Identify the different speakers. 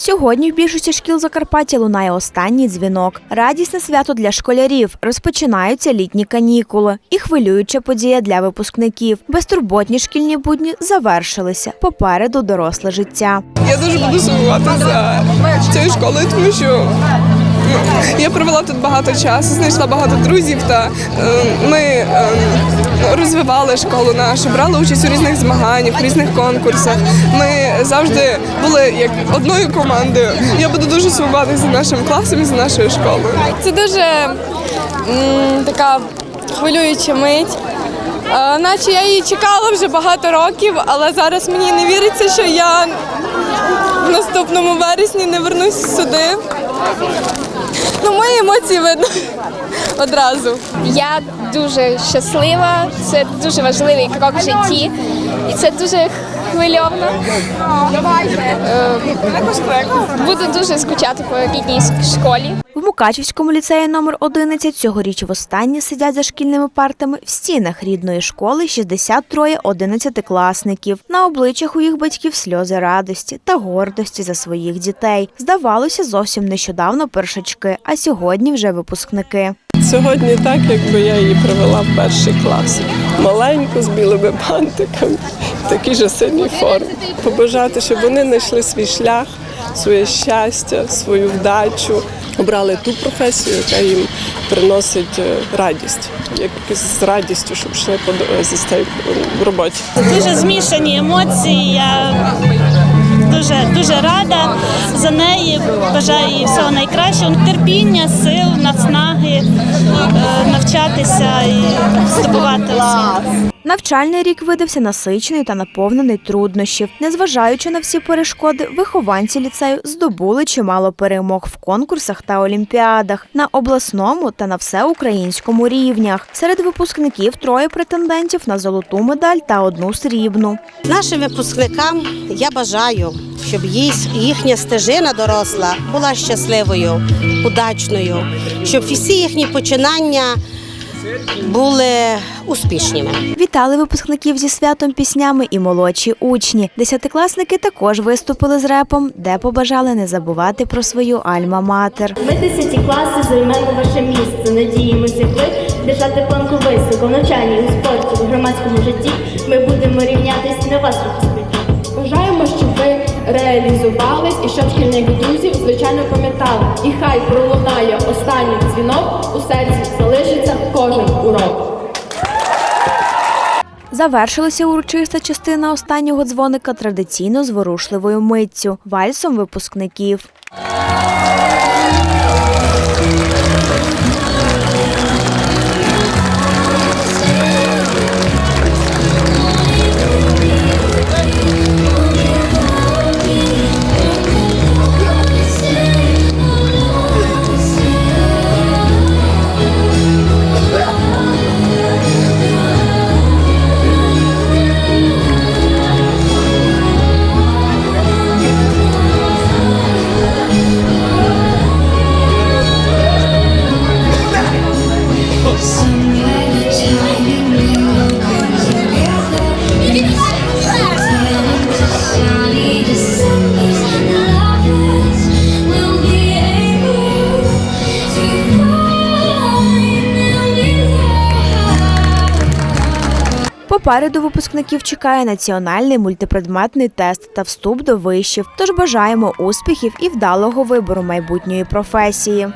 Speaker 1: Сьогодні в більшості шкіл Закарпаття лунає останній дзвінок. Радісне свято для школярів. Розпочинаються літні канікули. І хвилююча подія для випускників. Безтурботні шкільні будні завершилися. Попереду доросле життя.
Speaker 2: Я дуже буду сумувати за цією школою, тому що я провела тут багато часу, знайшла багато друзів та е, ми е, розвивали школу нашу, брали участь у різних змаганнях, у різних конкурсах. Ми завжди були як одною командою. Я буду дуже сумувати за нашим класом і за нашою школою.
Speaker 3: Це дуже м, така хвилююча мить. Е, наче я її чекала вже багато років, але зараз мені не віриться, що я в наступному вересні не вернусь сюди. Ну, мої емоції видно одразу.
Speaker 4: Я дуже щаслива. Це дуже важливий крок в житті, і це дуже хвильовно. Е, Буду дуже скучати по рідній школі.
Speaker 1: В Мукачівському ліцеї номер 11 цьогоріч востаннє сидять за шкільними партами в стінах рідної школи 63 одинадцятикласників. На обличчях у їх батьків сльози радості та гордості за своїх дітей. Здавалося, зовсім нещодавно першачки, а сьогодні вже випускники.
Speaker 2: Сьогодні так, якби я її привела в перший клас. Маленьку з білими бантиками, в такій же формі. Побажати, щоб вони знайшли свій шлях, своє щастя, свою вдачу, обрали ту професію, яка їм приносить е, радість, як з радістю, щоб йшли по з цієї роботі.
Speaker 5: Дуже змішані емоції. Я дуже дуже рада за неї. Бажаю їй всього найкращого. Терпіння, сил, наснаги, е, навчатися і здобувати освіту.
Speaker 1: Навчальний рік видався насичений та наповнений труднощів. Незважаючи на всі перешкоди, вихованці ліцею здобули чимало перемог в конкурсах та олімпіадах на обласному та на всеукраїнському рівнях. Серед випускників троє претендентів на золоту медаль та одну срібну.
Speaker 6: Нашим випускникам я бажаю, щоб їхня стежина доросла була щасливою, удачною, щоб всі їхні починання були успішними.
Speaker 1: Вітали випускників зі святом піснями і молодші учні. Десятикласники також виступили з репом, де побажали не забувати про свою альма-матер.
Speaker 7: Ми десяті класи займемо ваше місце. Надіємося, ви держати планку високо в навчанні, у спорті, у громадському житті. Ми будемо рівнятись на вас
Speaker 3: реалізувались і щоб шкільних друзів, звичайно, пам'ятали. І хай пролунає останній дзвінок, у серці залишиться кожен урок.
Speaker 1: Завершилася урочиста частина останнього дзвоника традиційно зворушливою миттю вальсом випускників. Попереду випускників чекає національний мультипредметний тест та вступ до вишів. Тож бажаємо успіхів і вдалого вибору майбутньої професії.